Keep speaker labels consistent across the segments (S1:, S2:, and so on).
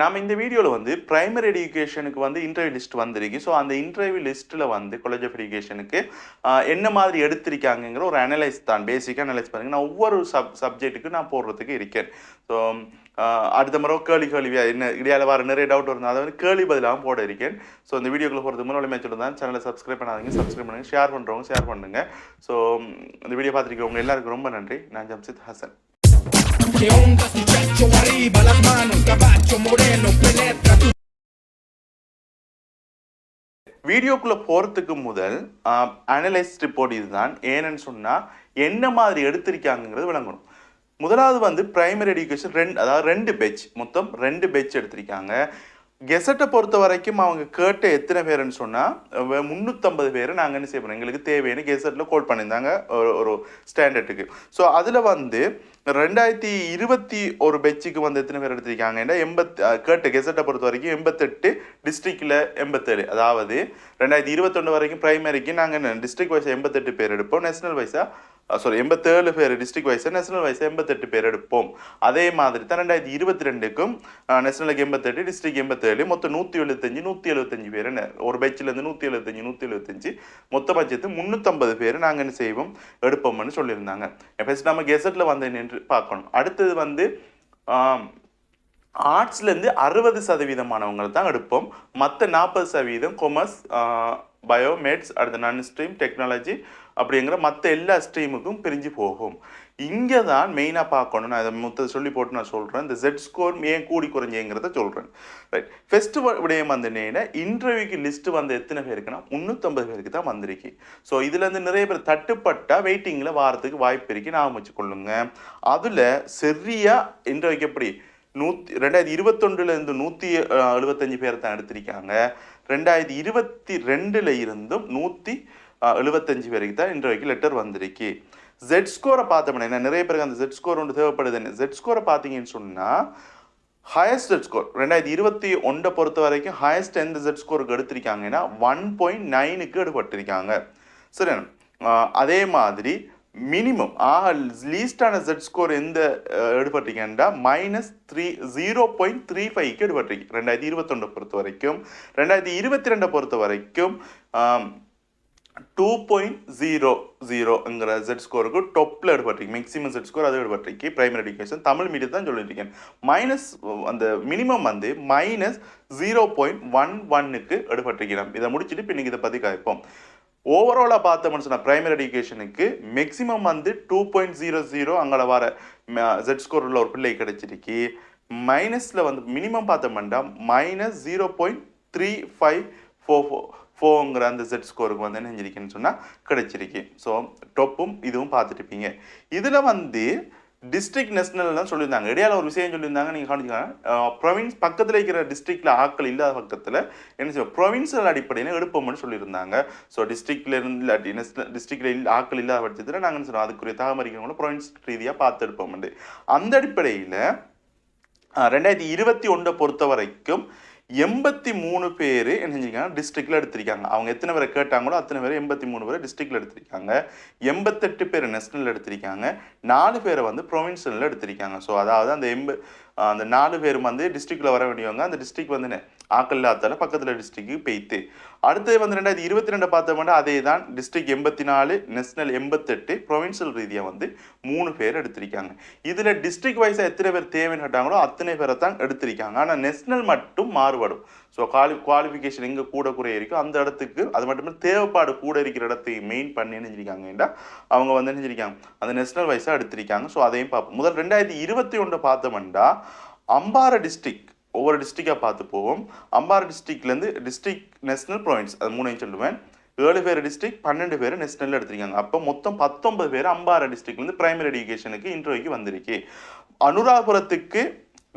S1: நம்ம இந்த வீடியோவில் வந்து ப்ரைமரி எஜுகேஷனுக்கு வந்து இன்டர்வியூ லிஸ்ட் வந்திருக்கு. ஸோ அந்த இன்டர்வியூ லிஸ்ட்டில் வந்து காலேஜ் ஆஃப் எஜுகேஷனுக்கு என்ன மாதிரி எடுத்திருக்காங்கங்கிற ஒரு அனலைஸ் தான். பேசிக்காக அனலைஸ் பண்ணுங்க நான் ஒவ்வொரு சப் சப்ஜெக்ட்டுக்கு நான் போடுறதுக்கு இருக்கேன். ஸோ அடுத்த முறை கேள்வி கேள்வியாக என்ன இடையால வர நிறைய டவுட் இருந்தால் அதை வந்து கேள்வி பதிலாகவும் போட இருக்கேன். ஸோ இந்த வீடியோக்குள்ளே போகிறதுக்கு முன்னாடி மேட்ச் தான் சேனலை சப்ஸ்கிரைப் பண்ணாதீங்க. சப்ஸ்கிரைப் பண்ணுங்கள் ஷேர் பண்ணுறவங்க ஷேர் பண்ணுங்கள் ஸோ இந்த வீடியோ பார்த்துருக்கவங்க எல்லாருக்கும் ரொம்ப நன்றி. நான் Jamshid Hasan
S2: ¿Qué onda muchacho? Arriba las manos, caballo moreno, penetra tu.
S1: வீடியோக்குள்ளே போகிறதுக்கு முதல் அனலைஸ் ரிப்போர்ட் இதுதான். ஏன்னு சொன்னால் என்ன மாதிரி எடுத்திருக்காங்கங்கிறது விளங்கணும். முதலாவது வந்து பிரைமரி எஜுகேஷன் ரெண்டு அதாவது ரெண்டு பெச் மொத்தம் ரெண்டு பெச் எடுத்திருக்காங்க. கெசட்டை பொறுத்த வரைக்கும் அவங்க கேட்ட எத்தனை பேருன்னு சொன்னால் முந்நூற்றம்பது பேர் நாங்கள் என்ன செய்ய போகிறோம் எங்களுக்கு தேவையான கெசட்டில் கோட் பண்ணியிருந்தாங்க ஒரு ஒரு ஸ்டாண்டர்டுக்கு ஸோ அதில் வந்து ரெண்டாயிரத்தி இருபத்தி ஒரு பெச்சுக்கு வந்து எத்தனை பேர் எடுத்திருக்காங்கன்னா எண்பத் கேட்ட கெசட்டை பொறுத்த வரைக்கும் எண்பத்தெட்டு டிஸ்ட்ரிக்டில் எண்பத்தேழு. அதாவது ரெண்டாயிரத்தி இருபத்தொன்று வரைக்கும் ப்ரைமரிக்கு நாங்கள் டிஸ்ட்ரிக்ட் வைஸாக எண்பத்தெட்டு பேர் எடுப்போம். நேஷனல் வைஸாக சாரி எண்பத்தேழு பேர் டிஸ்ட்ரிக்ட் வைஸ் நேஷனல் வைஸ் எண்பத்தெட்டு பேர் எடுப்போம். அதே மாதிரி தான் ரெண்டாயிரத்தி இருபத்தி ரெண்டுக்கும் நேஷனலுக்கு எண்பத்தெட்டு டிஸ்ட்ரிக்ட் எண்பத்தேழு மொத்தம் நூற்றி எழுபத்தஞ்சு நூற்றி எழுபத்தஞ்சு பேர் என்ன ஒரு பேட்சிலேருந்து நூற்றி எழுபத்தஞ்சு நூற்றி எழுபத்தஞ்சு மொத்த பட்சத்து முந்நூற்றம்பது பேர் நாங்கள் என்ன செய்வோம் எடுப்போம்னு சொல்லியிருந்தாங்க. ஃபஸ்ட் நம்ம கெசட்டில் வந்து நின்று பார்க்கணும். அடுத்தது வந்து ஆர்ட்ஸ்லேருந்து அறுபது சதவீதமானவங்களை தான் எடுப்போம். மற்ற நாற்பது சதவீதம் கொமர்ஸ் பயோமேட்ஸ் அடுத்த நான் ஸ்ட்ரீம் டெக்னாலஜி அப்படிங்கிற மற்ற எல்லா ஸ்ட்ரீமுக்கும் பிரிஞ்சு போகும். இங்கே தான் மெயினாக பார்க்கணும். நான் இதை மொத்த சொல்லி போட்டு நான் சொல்கிறேன் இந்த ஜெட் ஸ்கோர் ஏன் கூடி குறைஞ்சிங்கிறத சொல்கிறேன் ரைட் ஃபஸ்ட்டு விடயம் வந்தனேன்னா இன்டர்வியூக்கு லிஸ்ட்டு வந்து எத்தனை பேருக்குன்னா முந்நூற்றம்பது பேருக்கு தான் வந்திருக்கு. ஸோ இதுலேருந்து நிறைய பேர் தட்டுப்பட்டால் வெயிட்டிங்கில் வாரத்துக்கு வாய்ப்பு இருக்கு. ஞாபகம் வச்சுக்கொள்ளுங்க. அதில் சரியாக இன்டர்வியூக்கு எப்படி? நூற்றி ரெண்டாயிரத்தி இருபத்தொன்னுலேருந்து நூற்றி எழுபத்தஞ்சு பேர் தான் எடுத்திருக்காங்க. ரெண்டாயிரத்தி இருபத்தி ரெண்டில் இருந்தும் நூற்றி எழுபத்தஞ்சு வரைக்கும் தான் இன்றைக்கு லெட்டர் வந்திருக்கு. ஜெட் ஸ்கோரை பார்த்தோம்னா என்ன? நிறைய பேருக்கு அந்த ஜெட் ஸ்கோர் ஒன்று தேவைப்படுது என்ன? ஜெட் ஸ்கோரை பார்த்தீங்கன்னு சொன்னால் ஹையஸ்ட் ஜெட் ஸ்கோர் ரெண்டாயிரத்தி இருபத்தி ஒன்றை பொறுத்த வரைக்கும் ஹையஸ்ட் எந்த ஜெட் ஸ்கோருக்கு எடுத்திருக்காங்கன்னா ஒன் பாயிண்ட் நைனுக்கு எடுபட்டிருக்காங்க. சரி அதே மாதிரி மினிமம் ஆக லீஸ்டான ஜெட் ஸ்கோர் எந்த எடுபட்டீங்கன்னா minus three zero point three ஃபைவ்க்கு எடுபட்டிருக்கு ரெண்டாயிரத்தி இருபத்தொன்று பொறுத்த வரைக்கும் ரெண்டாயிரத்தி இருபத்தி ரெண்டை பொறுத்த வரைக்கும் டூ பாயிண்ட் ஜீரோ ஜீரோங்கிற ஜெட் ஸ்கோருக்கு டொப்பில் எடுபட்டிருக்கு மேக்ஸிமம் ஜெட் ஸ்கோர் அது எடுபட்டிருக்கு பிரைமரி எஜுகேஷன் தமிழ் மீடியம் தான் சொல்லியிருக்கேன். மைனஸ் அந்த மினிமம் வந்து மைனஸ் ஜீரோ பாயிண்ட் ஒன் ஒன்னுக்கு எடுபட்டிருக்கிறோம் இதை முடிச்சுட்டு இப்போ இன்றைக்கி இதை பற்றி காய்ப்போம் ஓவராலாக பார்த்தோம்னு சொன்னால் ப்ரைமரி எஜுகேஷனுக்கு மேக்ஸிமம் வந்து டூ பாயிண்ட் ஜீரோ ஜீரோ அங்கே வர ஜெட் ஸ்கோர் உள்ள ஒரு பிள்ளை கிடைச்சிருக்கு. மைனஸில் வந்து மினிமம் பார்த்தோம்னா minus zero point three five four four ஃபோங்கிற அந்த செட் ஸ்கோருக்கு வந்து என்ன செஞ்சிருக்கேன்னு சொன்னால் கிடைச்சிருக்கு. ஸோ டொப்பும் இதுவும் பார்த்துட்டுப்பீங்க இதில் வந்து டிஸ்ட்ரிக்ட் நேஷனல் தான் சொல்லியிருந்தாங்க. இடையால ஒரு விஷயம் சொல்லியிருந்தாங்க நீங்கள் கவனிச்சுக்காங்க. ப்ரொவின்ஸ் பக்கத்தில் இருக்கிற டிஸ்ட்ரிக்டில் ஆட்கள் இல்லாத பக்கத்தில் என்ன செய்வோம் ப்ரொவின்சல் அடிப்படையில் எடுப்போம்னு சொல்லியிருந்தாங்க. ஸோ டிஸ்ட்ரிக்ட்ல இருந்து இல்லாட்டி நேஷனல் டிஸ்ட்ரிக்டில் ஆட்கள் இல்லாத பட்சத்தில் நாங்கள் என்ன சொல்லுவோம் அதுக்குரிய தகவலிக்கிறவங்கள ப்ரொவின்ஸ் ரீதியாக பார்த்து எடுப்போம் அந்த அடிப்படையில் ரெண்டாயிரத்தி இருபத்தி ஒன்றை பொறுத்த வரைக்கும் எண்பத்தி மூணு பேர் என்ன செஞ்சிருக்காங்க? டிஸ்ட்ரிக்டில் எடுத்திருக்காங்க. அவங்க எத்தனை பேரை கேட்டாங்களோ அத்தனை பேர் எண்பத்தி மூணு பேர் டிஸ்ட்ரிக்டில் எடுத்திருக்காங்க. எண்பத்தெட்டு பேர் நேஷனல் எடுத்திருக்காங்க. நாலு பேரை வந்து ப்ரொவின்ஷனில் எடுத்திருக்காங்க. ஸோ அதாவது அந்த எண்ப அந்த நாலு பேர் வந்து டிஸ்ட்ரிக்டில் வர வேண்டியவங்க. அந்த டிஸ்ட்ரிக்ட் வந்து ஆக்கள் இல்லாதால பக்கத்தில் டிஸ்ட்ரிக்கு பெய்த்து. அடுத்தது வந்து ரெண்டாயிரத்தி இருபத்தி ரெண்டு பார்த்தோம்னா அதே தான் டிஸ்ட்ரிக்ட் எண்பத்தி நாலு நேஷனல் எண்பத்தெட்டு ப்ரொவின்சியல் ரீதியாக வந்து மூணு பேர் எடுத்திருக்காங்க. இதில் டிஸ்ட்ரிக்ட் வைஸாக எத்தனை பேர் தேவைன்னு கேட்டாங்களோ அத்தனை பேரை தான் எடுத்திருக்காங்க. ஆனால் நேஷனல் மட்டும் மாறுபடும். ஸோ குவாலி குவாலிஃபிகேஷன் எங்கே கூட குறைய இருக்கோ அந்த இடத்துக்கு அது மட்டுமே தேவைப்பாடு கூட இருக்கிற இடத்தை மெயின் பண்ணி நினைச்சிருக்காங்கடா அவங்க வந்து நினைச்சிருக்காங்க அந்த நேஷனல் வைஸாக எடுத்திருக்காங்க. ஸோ அதையும் பார்ப்போம். முதல் ரெண்டாயிரத்தி இருபத்தி ஒன்று பார்த்தோம்னா அம்பாறை டிஸ்ட்ரிக்ட் ஒவ்வொரு டிஸ்ட்ரிக்டாக பார்த்து போவோம். அம்பாறை டிஸ்ட்ரிக்ட்லேருந்து டிஸ்ட்ரிக் நேஷனல் ப்ரொவின்ஸ் அது மூணையும் சொல்லுவேன். ஏழு பேர் டிஸ்ட்ரிக் பன்னெண்டு பேர் நேஷனல் எடுத்திருக்காங்க. அப்போ மொத்தம் பத்தொன்பது பேர் அம்பாறை டிஸ்ட்ரிக்ட்லேருந்து பிரைமரி எஜுகேஷனுக்கு இன்டர்வியூக்கு வந்திருக்கு. அனுராபுரத்துக்கு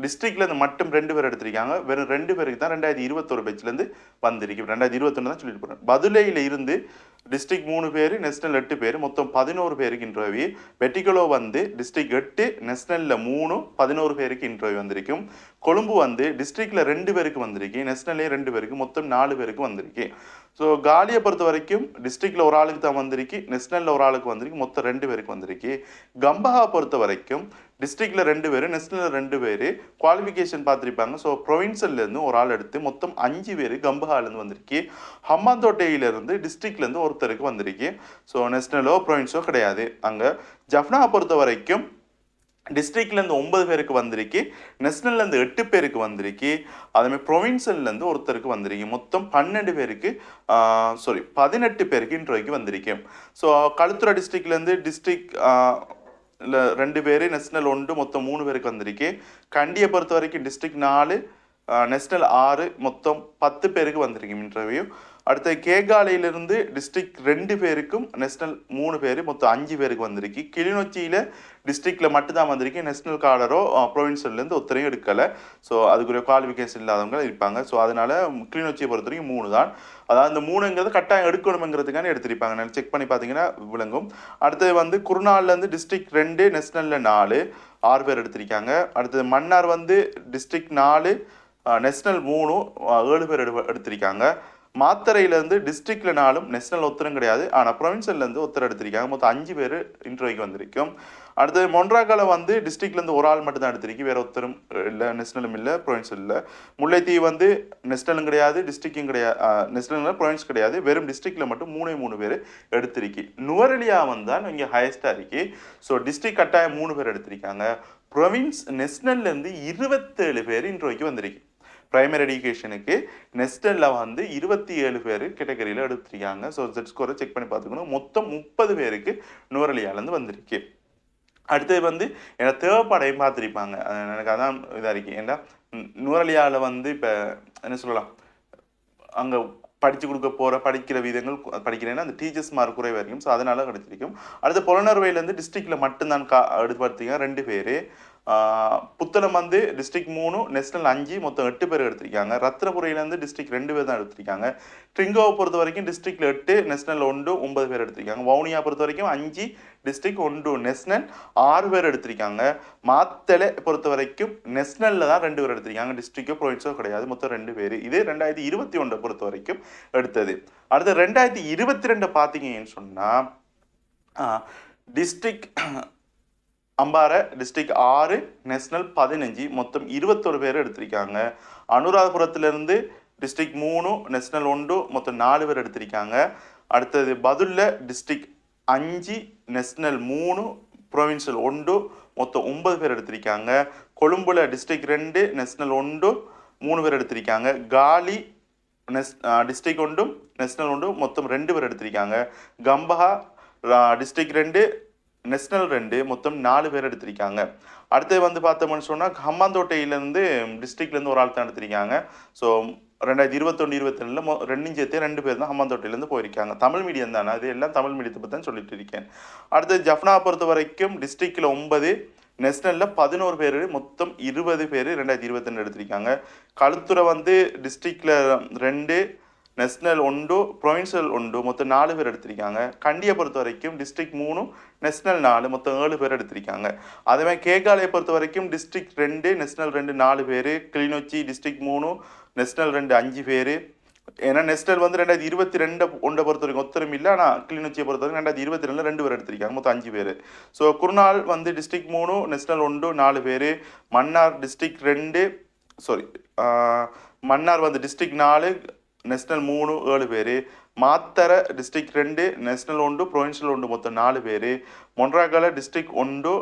S1: டிஸ்ட்ரிக்ட்லேருந்து மட்டும் ரெண்டு பேர் எடுத்திருக்காங்க. வெறும் ரெண்டு பேருக்கு தான் ரெண்டாயிரத்தி இருபத்தொரு பேட்ச்லேருந்து வந்திருக்கு. ரெண்டாயிரத்தி இருபத்தொன்று தான் சொல்லிட்டு போகிறேன் பதுலையில் இருந்து டிஸ்ட்ரிக்ட் மூணு பேர் நேஷனல் எட்டு பேர் மொத்தம் பதினோரு பேருக்கு இன்டர்வியூ வெட்டிகுலோ வந்து டிஸ்ட்ரிக்ட் எட்டு நேஷனலில் மூணு பதினோரு பேருக்கு இன்டர்வியூ வந்திருக்கும். கொழும்பு வந்து டிஸ்ட்ரிக்டில் ரெண்டு பேருக்கு வந்திருக்கு. நேஷனல்லே ரெண்டு பேருக்கு மொத்தம் நாலு பேருக்கு வந்திருக்கு. ஸோ காலியை பொறுத்த வரைக்கும் டிஸ்ட்ரிக்டில் ஒரு ஆளுக்கு தான் வந்திருக்கு. நேஷனலில் ஒரு ஆளுக்கு வந்திருக்கு. மொத்தம் ரெண்டு பேருக்கு வந்திருக்கு. கம்பஹா பொறுத்த வரைக்கும் டிஸ்ட்ரிக்டில் ரெண்டு பேர் நேஷனலில் ரெண்டு பேர் குவாலிஃபிகேஷன் பார்த்துருப்பாங்க ஸோ ப்ரொவின்சல்லேருந்து ஒரு ஆள் எடுத்து மொத்தம் அஞ்சு பேர் கம்பஹாலேருந்து வந்திருக்கு. ஹம்மாந்தோட்டையிலேருந்து டிஸ்ட்ரிக்ட்லேருந்து ஒருத்தருக்கு வந்திருக்கு. ஸோ நெஷனலோ ப்ரொவின்ஸோ கிடையாது. அங்கே ஜஃப்னா பொறுத்த வரைக்கும் டிஸ்ட்ரிக்ட்லேருந்து ஒன்பது பேருக்கு வந்திருக்கு. நேஷனல்லேருந்து எட்டு பேருக்கு வந்திருக்கு. அதேமாதிரி ப்ரொவின்சல்லேருந்து ஒருத்தருக்கு வந்திருக்கு. மொத்தம் பன்னெண்டு பேருக்கு சாரி பதினெட்டு பேருக்கு இன்ட்ரோய்க்கு வந்திருக்கு. ஸோ களுத்துறை டிஸ்ட்ரிக்ட்லேருந்து டிஸ்ட்ரிக்ட் ரெண்டு பேர் நேஷனல் ஒன்று மொத்தம் மூணு பேருக்கு வந்திருக்கு. கண்டியை பொறுத்த வரைக்கும் டிஸ்ட்ரிக்ட் நாலு நேஷனல் ஆறு மொத்தம் பத்து பேருக்கு வந்திருக்கு இன்டர்வியூ அடுத்து கேகாலையிலிருந்து டிஸ்ட்ரிக்ட் ரெண்டு பேருக்கும் நேஷனல் மூணு பேர் மொத்தம் அஞ்சு பேருக்கு வந்திருக்கு. கிளிநொச்சியில் டிஸ்ட்ரிக்டில் மட்டும்தான் வந்திருக்கு. நேஷனல் கார்டரோ ப்ரொவின்சியல்லேருந்து ஒருத்தரையும் எடுக்கலை. ஸோ அதுக்குரிய குவாலிஃபிகேஷன் இல்லாதவங்க இருப்பாங்க. ஸோ அதனால் கிளிநொச்சியை பொறுத்த வரைக்கும் மூணு தான். அதாவது அந்த மூணுங்கிறது கட்டாயம் எடுக்கணுங்கிறதுக்கான எடுத்திருப்பாங்க. நான் செக் பண்ணி பார்த்தீங்கன்னா விளங்கும். அடுத்தது வந்து குருநாள்லேருந்து டிஸ்ட்ரிக்ட் ரெண்டு நேஷனலில் நாலு ஆறு பேர் எடுத்திருக்காங்க. அடுத்தது மன்னார் வந்து டிஸ்ட்ரிக்ட் நாலு நேஷனல் மூணு ஏழு பேர் எடு எடுத்திருக்காங்க. மாத்தரையிலேருந்து டிஸ்ட்ரிக்ட்லனாலும் நேஷனல் ஒத்தரும் கிடையாது. ஆனால் ப்ரொவின்சியல்லேருந்து ஒத்தர் எடுத்திருக்காங்க. மொத்தம் அஞ்சு பேர் இன்டர்வியூக்கு வந்திருக்கும். அடுத்தது மொன்றாக்கால வந்து டிஸ்ட்ரிக்ட்லேருந்து ஒரு ஆள் மட்டும் தான் எடுத்திருக்கு. வேறு ஒருத்தரும் இல்லை நேஷனலும் இல்லை ப்ரொவின்சியல் இல்லை முல்லைத்தீவு வந்து நேஷனலும் கிடையாது டிஸ்ட்ரிக்டும் கிடையாது நேஷனல் ப்ரொவின்ஸ் கிடையாது. வெறும் டிஸ்ட்ரிக்டில் மட்டும் மூணே மூணு பேர் எடுத்திருக்கு. நுவரெலியா வந்தால் இங்கே ஹையஸ்ட்டாக இருக்கு. ஸோ டிஸ்ட்ரிக்ட் கட்டாயம் மூணு பேர் எடுத்திருக்காங்க. ப்ரொவின்ஸ் நேஷனல்லேருந்து இருபத்தேழு பேர் இன்ட்ரோக்கு வந்திருக்கு. பிரைமரி எஜுகேஷனுக்கு நெஸ்டலில் வந்து இருபத்தி ஏழு பேர் கேட்டகரியில் எடுத்துருக்காங்க. ஸோ ஜெட் ஸ்கோரை செக் பண்ணி பார்த்துக்கணும். மொத்தம் முப்பது பேருக்கு நுவரலியாலேருந்து வந்திருக்கு. அடுத்தது வந்து எனக்கு தேவைப்பாடையும் பார்த்துருப்பாங்க. எனக்கு அதான் இதாக இருக்கு. ஏன்னா நுவரலியாவில் வந்து இப்போ என்ன சொல்லலாம்? அங்கே படித்து கொடுக்க போகிற படிக்கிற விதங்கள் படிக்கிறேன்னா அந்த டீச்சர்ஸ் மார்க் குறைவாக இருக்கும் ஸோ அதனால கிடைச்சிருக்கும். அடுத்து புலனர்வையிலேருந்து டிஸ்ட்ரிக்டில் மட்டும்தான் கா எடுத்து பார்த்தீங்கன்னா ரெண்டு பேர். புத்தளம் வந்து டிஸ்ட்ரிக்ட் மூணு நெஷனல் அஞ்சு மொத்தம் எட்டு பேர் எடுத்திருக்காங்க. ரத்னபுரியிலேருந்து டிஸ்ட்ரிக்ட் ரெண்டு பேர் தான் எடுத்திருக்காங்க. ட்ரிங்கோவை பொறுத்த வரைக்கும் டிஸ்ட்ரிக்ட்ல எட்டு நெஷனல் ஒன்று ஒன்பது பேர் எடுத்திருக்காங்க. வவுனியா பொறுத்த வரைக்கும் அஞ்சு டிஸ்ட்ரிக்ட் ஒன்று நெஷனல் ஆறு பேர் எடுத்திருக்காங்க. மாத்தலை பொறுத்த வரைக்கும் நெஷனலில் தான் ரெண்டு பேர் எடுத்திருக்காங்க. டிஸ்ட்ரிக்டோ ப்ரொவின்ஸோ கிடையாது. மொத்தம் ரெண்டு பேர். இது ரெண்டாயிரத்தி இருபத்தி ஒன்றை பொறுத்த வரைக்கும் எடுத்தது. அடுத்து ரெண்டாயிரத்தி இருபத்தி ரெண்டை பார்த்தீங்கன்னு சொன்னால் டிஸ்ட்ரிக்ட் அம்பாறை டிஸ்ட்ரிக்ட் ஆறு நேஷ்னல் பதினஞ்சு மொத்தம் இருபத்தொரு பேர் எடுத்திருக்காங்க. அனுராதபுரத்துலேருந்து டிஸ்ட்ரிக்ட் மூணு நேஷ்னல் ஒன்று மொத்தம் நாலு பேர் எடுத்திருக்காங்க. அடுத்தது பதுல்ல டிஸ்ட்ரிக்ட் அஞ்சு நேஷ்னல் மூணு ப்ரொவின்சியல் ஒன்று மொத்தம் ஒன்பது பேர் எடுத்திருக்காங்க. கொழும்புல டிஸ்ட்ரிக்ட் ரெண்டு நேஷ்னல் ஒன்று மூணு பேர் எடுத்திருக்காங்க. காலி நெஸ் டிஸ்ட்ரிக்ட் ஒன்றும் நேஷ்னல் ஒன்றும் மொத்தம் ரெண்டு பேர் எடுத்திருக்காங்க. கம்பஹா டிஸ்ட்ரிக்ட் ரெண்டு நெஷ்னல் ரெண்டு மொத்தம் நாலு பேர் எடுத்திருக்காங்க. அடுத்தது வந்து பார்த்தோம்னு சொன்னால் ஹம்பாந்தோட்டையிலேருந்து டிஸ்ட்ரிக்ட்லேருந்து ஒரு ஆள் தான் எடுத்திருக்காங்க. ஸோ ரெண்டாயிரத்தி இருபத்தொன்று இருபத்தி ரெண்டில் மொ ரெண்டு சேர்த்து ரெண்டு பேர் தான் ஹம்பாந்தோட்டையிலேருந்து போயிருக்காங்க. தமிழ் மீடியம் தானே? அது எல்லாம் தமிழ் மீடியத்தை பற்றி தான் சொல்லிட்டு இருக்கேன். அடுத்தது ஜஃப்னா பொறுத்த வரைக்கும் டிஸ்ட்ரிக்டில் ஒன்பது நேஷனலில் பதினோரு பேர் மொத்தம் இருபது பேர் ரெண்டாயிரத்தி இருபத்தி எடுத்திருக்காங்க. கழுத்துறை வந்து டிஸ்ட்ரிக்டில் ரெண்டு நெஷ்னல் ஒன்று ப்ரொவின்சியல் ஒன்று மொத்தம் நாலு பேர் எடுத்திருக்காங்க. கண்டியை பொறுத்த வரைக்கும் டிஸ்ட்ரிக்ட் மூணு நெஷ்னல் நாலு மொத்தம் ஏழு பேர் எடுத்திருக்காங்க. அதேமாதிரி கேகாலையை பொறுத்த வரைக்கும் டிஸ்ட்ரிக்ட் ரெண்டு நேஷனல் ரெண்டு நாலு பேர் கிளிநொச்சி டிஸ்ட்ரிக்ட் மூணு நெஷ்னல் ரெண்டு அஞ்சு பேர். ஏன்னா நெஷ்னல் வந்து ரெண்டாயிரத்தி இருபத்தி ரெண்டு ஒன்றை பொறுத்த வரைக்கும் ஒத்தரும் இல்லை ஆனால் கிளிநொச்சியை பொறுத்த வரைக்கும் ரெண்டாயிரத்தி இருபத்தி ரெண்டில் ரெண்டு பேர் எடுத்திருக்காங்க மொத்தம் அஞ்சு பேர். ஸோ குருநாள் வந்து டிஸ்ட்ரிக்ட் மூணு நேஷனல் ஒன்று நாலு பேர் மன்னார் டிஸ்ட்ரிக்ட் ரெண்டு சாரி மன்னார் வந்து டிஸ்ட்ரிக்ட் நாலு நேஷனல் மூணு ஏழு பேர். மாத்தரை டிஸ்ட்ரிக்ட் ரெண்டு நேஷனல் ஒன்று ப்ரொவின்ஷியல் ஒன்று மொத்தம் நாலு பேர். மொன்ராகல டிஸ்ட்ரிக்ட் ஒன்று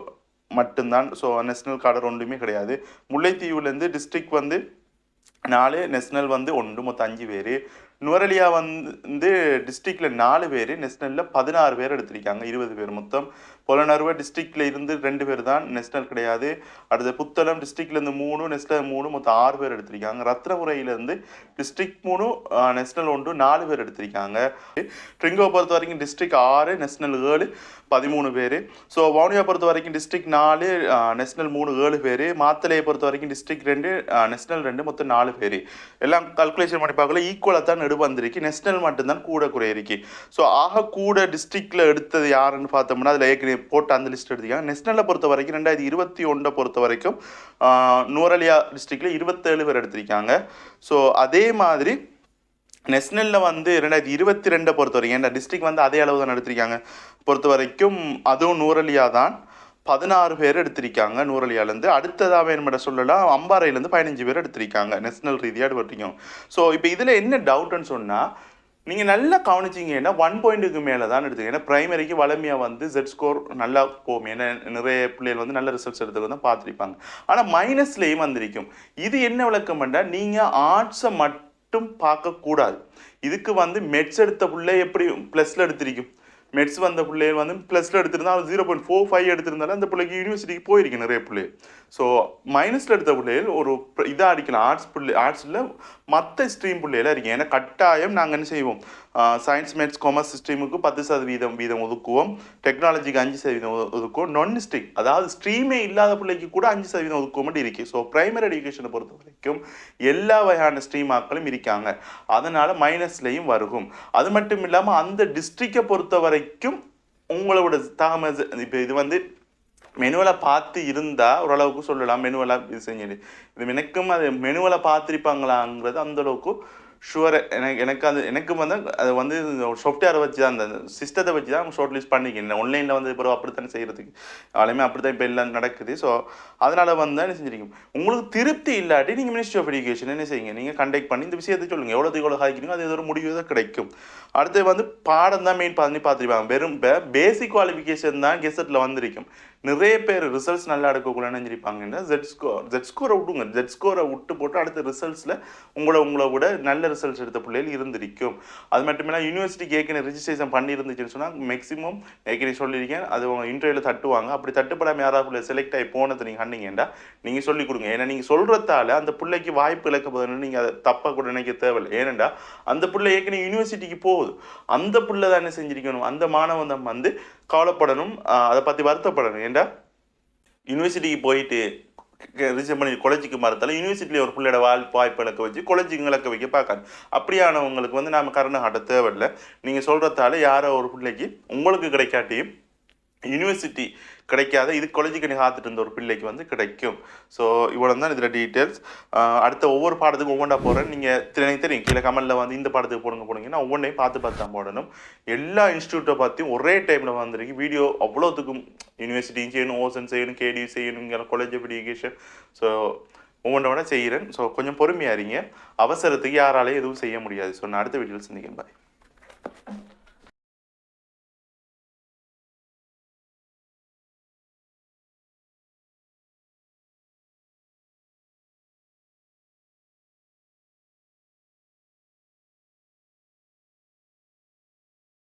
S1: மட்டும்தான். ஸோ நேஷனல் கார்டர் ஒன்றுமே கிடையாது. முல்லைத்தீவுலேருந்து டிஸ்ட்ரிக்ட் வந்து நாலு நேஷனல் வந்து ஒன்று மொத்தம் அஞ்சு பேர். நுவரலியா வந்து டிஸ்ட்ரிக்டில் நாலு பேர் நேஷனலில் பதினாறு பேர் எடுத்திருக்காங்க இருபது பேர் மொத்தம். புலனறுவ டிஸ்ட்ரிக்டில் இருந்து ரெண்டு பேர் தான் நெஷ்னல் கிடையாது. அடுத்து புத்தளம் டிஸ்ட்ரிக்ட்லேருந்து மூணு நேஷனல் மூணு மொத்தம் ஆறு பேர் எடுத்திருக்காங்க. ரத்னபுரையிலேருந்து டிஸ்ட்ரிக்ட் மூணு நேஷனல் ஒன்று நாலு பேர் எடுத்திருக்காங்க. ட்ரிங்கோ பொறுத்த வரைக்கும் டிஸ்ட்ரிக் ஆறு நேஷனல் ஏழு பதிமூணு பேர். ஸோ வவுனியா பொறுத்த வரைக்கும் டிஸ்ட்ரிக்ட் நாலு நேஷனல் மூணு ஏழு பேர். மாத்தலையை பொறுத்த வரைக்கும் டிஸ்ட்ரிக்ட் ரெண்டு நேஷனல் ரெண்டு மொத்தம் நாலு பேர். எல்லாம் கல்குலேஷன் பண்ணி பார்க்கல ஈக்குவலாக தான் நெடு வந்திருக்கு நேஷனல் மட்டும்தான் கூட குறையிருக்கு ஸோ ஆக கூட டிஸ்ட்ரிக்டில் எடுத்தது யாருன்னு பார்த்தோம்னா அதில் ஏற்கனவே போட்டு அந்த லிஸ்ட் எடுத்துக்காங்க. நெஷனலை பொறுத்த வரைக்கும் ரெண்டாயிரத்தி இருபத்தி ஒன்றை பொறுத்த வரைக்கும் நூரலியா டிஸ்ட்ரிக்டில் இருபத்தேழு பேர் எடுத்திருக்காங்க. ஸோ அதே மாதிரி நெஷனலில் வந்து ரெண்டாயிரத்தி இருபத்தி ரெண்டை பொறுத்த வரைக்கும் ஏன்னா டிஸ்ட்ரிக்ட் வந்து அதே அளவு தான் எடுத்திருக்காங்க. பொறுத்த வரைக்கும் அதுவும் நூறலியா தான் பதினாறு பேர் எடுத்திருக்காங்க நூறலியாலேருந்து. அடுத்ததாக வேணுமெட சொல்லலாம் அம்பாறையிலேருந்து பதினஞ்சு பேர் எடுத்திருக்காங்க நேஷனல் ரீதியாக எடுத்துருக்கோம் ஸோ இப்போ இதில் என்ன டவுட்டுன்னு சொன்னால் நீங்கள் நல்லா கவனிச்சிங்கன்னா ஒன் பாயிண்ட்டுக்கு மேலே தான் எடுத்துக்க ஏன்னா ப்ரைமரிக்கு வளமையாக வந்து ஜெட் ஸ்கோர் நல்லா போகும். ஏன்னா நிறைய பிள்ளைகள் வந்து நல்ல ரிசல்ட்ஸ் எடுத்துக்க தான் பார்த்துருப்பாங்க. ஆனால் மைனஸ்லேயும் வந்திருக்கும். இது என்ன விளக்கம் பண்ணால் நீங்கள் ஆர்ட்ஸை மட்டும் பார்க்கக்கூடாது. இதுக்கு வந்து மெட்ஸ் எடுத்த பிள்ளை எப்படி ப்ளஸில் எடுத்திருக்கும்? மெட்ஸ் வந்த பிள்ளைகள் வந்து ப்ளஸில் எடுத்திருந்தா ஜீரோ பாயிண்ட் ஃபோர் ஃபைவ் எடுத்திருந்தாலும் அந்த பிள்ளைக்கு யூனிவர்சிட்டிக்கு போயிருக்கு நிறைய பிள்ளைகள். ஸோ மைனஸில் எடுத்த பிள்ளைகள் ஒரு இதாக அடிக்கலாம். ஆர்ட்ஸ் பிள்ளை ஆர்ட்ஸில் மற்ற ஸ்ட்ரீம் பிள்ளைகளாக இருக்கீங்க ஏன்னா கட்டாயம் நாங்கள் என்ன செய்வோம்? சயின்ஸ் மேத்ஸ் காமர்ஸ் ஸ்ட்ரீமுக்கு பத்து சதவீதம் வீதம் ஒதுக்குவோம். டெக்னாலஜிக்கு அஞ்சு சதவீதம் ஒதுக்குவோம். நான் ஸ்ட்ரீம் அதாவது ஸ்ட்ரீமே இல்லாத பிள்ளைக்கு கூட அஞ்சு சதவீதம் ஒதுக்குவோம் மட்டும் இருக்கு ஸோ பிரைமரி எஜுகேஷனை பொறுத்த வரைக்கும் எல்லா வகையான ஸ்ட்ரீம் ஆக்களும் இருக்காங்க. அதனால் மைனஸ்லேயும் வருகும். அது மட்டும் இல்லாமல் அந்த டிஸ்ட்ரிக்டை பொறுத்தவரை வரைக்கும் உங்களோட தாமஸ் இப்போ இது வந்து மெனுவில் பார்த்து இருந்தால் ஓரளவுக்கு சொல்லலாம். மெனுவலாக இது செஞ்சு. இது எனக்கும் அது மெனுவில் பார்த்துருப்பாங்களாங்கிறது அந்த அளவுக்கு ஷுவர் எனக்கு எனக்கு அது எனக்கு வந்து அது வந்து சாஃப்ட்வேரை வச்சு தான் அந்த சிஸ்டத்தை வச்சு தான் ஷார்ட் லிஸ்ட் பண்ணிக்கிறேன் ஆன்லைனில் வந்து இப்போ அப்படித்தானே செய்கிறதுக்கு ஆளுமே அப்படி தான் இப்போ எல்லாம் நடக்குது. ஸோ அதனால் வந்து என்ன செஞ்சிருக்கீங்க? உங்களுக்கு திருப்தி இல்லாட்டி நீங்கள் மினிஸ்ட்ரி ஆஃப் எஜுகேஷன் என்ன செய்யுங்க? நீங்கள் கண்டெக்ட் பண்ணி இந்த விஷயத்தை சொல்லுங்கள் எவ்வளோத்துக்கு எவ்வளோ ஹாய்க்கிறீங்க அது ஒரு முடிவு தான் கிடைக்கும். அடுத்து வந்து பாடம் தான் மெயின் பண்ணி பார்த்துருப்பாங்க. வெறும் பேசிக் குவாலிஃபிகேஷன் தான் கெசட்டில் வந்திருக்கும். நிறைய பேர் ரிசல்ட்ஸ் நல்லா எடுக்கக்கூடாதுன்னு நினைச்சிருப்பாங்கன்னா ஜெட் ஸ்கோர் ஜெட் ஸ்கோரை விட்டுங்க ஜெட் ஸ்கோரை விட்டு போட்டு அடுத்த ரிசல்ட்ஸில் உங்களை உங்களை விட நல்ல ரிசல்ட்ஸ் எடுத்த பிள்ளைகள் இருந்திருக்கும். அது மட்டும் இல்லை யூனிவர்சிட்டிக்கு ஏற்கனவே ரிஜிஸ்ட்ரேஷன் பண்ணியிருந்துச்சுன்னு சொன்னால் மேக்ஸிமம் ஏற்கனவே சொல்லியிருக்கேன். அது உங்கள் இன்டர்வியூவில் தட்டுவாங்க. அப்படி தட்டுப்படாமல் யாராவது செலக்ட் ஆகி போனது நீங்கள் கண்டிங்கன்னா நீங்கள் சொல்லிக் கொடுங்க. ஏன்னா நீங்கள் சொல்கிறதால அந்த பிள்ளைக்கு வாய்ப்பு இழக்க போதுன்னு நீங்கள் அதை தப்பாக கூட நினைக்க தேவையில்லை. ஏனெண்டா அந்த பிள்ளை ஏற்கனவே யூனிவர்சிட்டிக்கு போகுது. அந்த பிள்ளை தான் என்ன செஞ்சிருக்கணும்? அந்த மாணவன் தான் வந்து கவலைப்படணும் அதை பற்றி வருத்தப்படணும். ஏன்டா யூனிவர்சிட்டிக்கு போயிட்டு ரிசர்வ் பண்ணி காலேஜுக்கு மறத்தால யூனிவர்சிட்டியில் ஒரு பிள்ளையோட வாழ் வாய்ப்பு இழக்க வச்சு காலேஜுக்கு இழக்க வைக்க பார்க்காது அப்படியானவங்களுக்கு வந்து நாம கருணை காட்ட தேவையில்லை. நீங்கள் சொல்கிறதால யாரோ ஒரு பிள்ளைக்கு உங்களுக்கு கிடைக்காட்டியும் யூனிவர்சிட்டி கிடைக்காத இது காலேஜுக்கு நீ காத்துட்டு இருந்த ஒரு பிள்ளைக்கு வந்து கிடைக்கும். ஸோ இவ்வளோ தான் இதில் டீட்டெயில்ஸ் அடுத்த ஒவ்வொரு பாடத்துக்கும் ஒவ்வொன்றா போகிறேன் நீங்கள் எனக்கு தெரியும். கீழே கமலில் வந்து இந்த பாடத்துக்கு போடுங்க போனீங்கன்னா ஒவ்வொன்றையும் பார்த்து பார்த்து தான் போடணும். எல்லா இன்ஸ்டியூட்டை பார்த்தியும் ஒரே டைமில் வந்திருக்கு. வீடியோ அவ்வளோத்துக்கும் யூனிவர்சிட்டியும் செய்யணும் ஓசன் செய்யணும் கேடி செய்யணும் காலேஜ் ஆஃப் எஜுகேஷன் ஸோ ஒவ்வொன்றோட செய்கிறேன். ஸோ கொஞ்சம் பொறுமையாக இருங்க. அவசரத்துக்கு யாராலையும் எதுவும் செய்ய முடியாது. ஸோ நான் அடுத்த வீடியோவில் சந்திக்கிறேன். பாய்